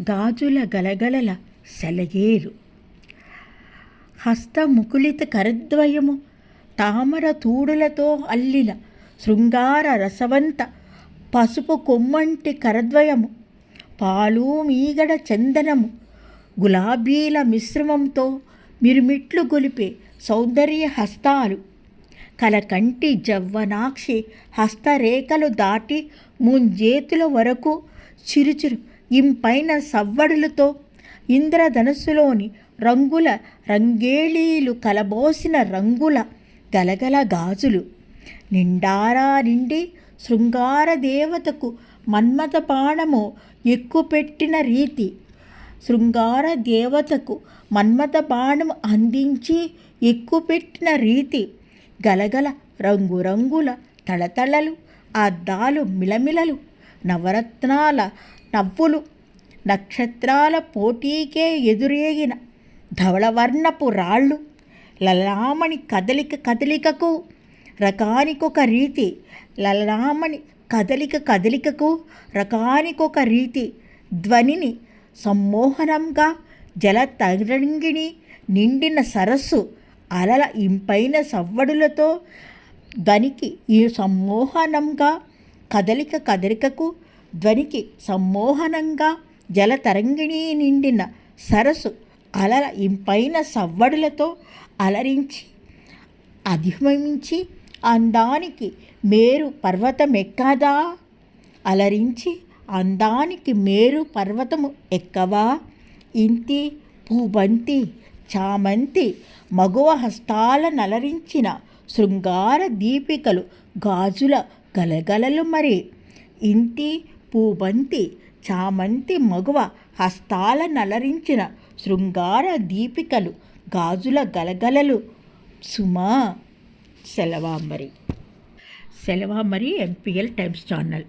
గాజుల గలగలల సెలగేరు హస్తముకులిత కరద్వయము తామర తూడులతో అల్లిన శృంగార రసవంత పసుపు కొమ్మంటి కరద్వయము పాలు మీగడ చందనము గులాబీల మిశ్రమంతో మిరుమిట్లు గొలిపే సౌందర్య హస్తాలు. కలకంటి జవ్వనాక్షి హస్తరేఖలు దాటి ముంజేతుల వరకు చిరుచిరు ఇంపైన సవ్వడులతో ఇంద్రధనుస్సులోని రంగుల రంగేళీలు కలబోసిన రంగుల గలగల గాజులు. నిండారా నిండి శృంగార దేవతకు మన్మథ బాణము ఎక్కుపెట్టిన రీతి. శృంగార దేవతకు మన్మథ బాణం అందించి ఎక్కుపెట్టిన రీతి. గలగల రంగురంగుల తళతళలు అద్దాలు మిలమిలలు నవరత్నాల నవ్వులు నక్షత్రాల పోటీకే ఎదురేగిన ధవళవర్ణపు రాళ్ళు లలామణి కదలిక కదలికకు రకానికొక రీతి లలామణి కదలిక కదలికకు రకానికొక రీతి ధ్వనిని సమ్మోహనంగా జల తరంగిణి నిండిన సరస్సు అలల ఇంపైన సవ్వడులతో ధ్వనికి ఈ సమ్మోహనంగా కదలిక కదలికకు ధ్వనికి సమ్మోహనంగా జల తరంగిణి నిండిన సరస్సు అలల ఇంపైన సవ్వడులతో అలరించి అధిగమించి అందానికి మేరు పర్వతం ఎక్కదా అలరించి అందానికి మేరు పర్వతము ఎక్కవా? ఇంతి పూబంతి చామంతి మగువ హస్తాల నలరించిన శృంగార దీపికలు గాజుల గలగలలు మరి. ఇంటి పూబంతి చామంతి మగువ హస్తాల నలరించిన శృంగార దీపికలు గాజుల గలగలలు. Suma Selavambari. Selavambari MPL Times channel.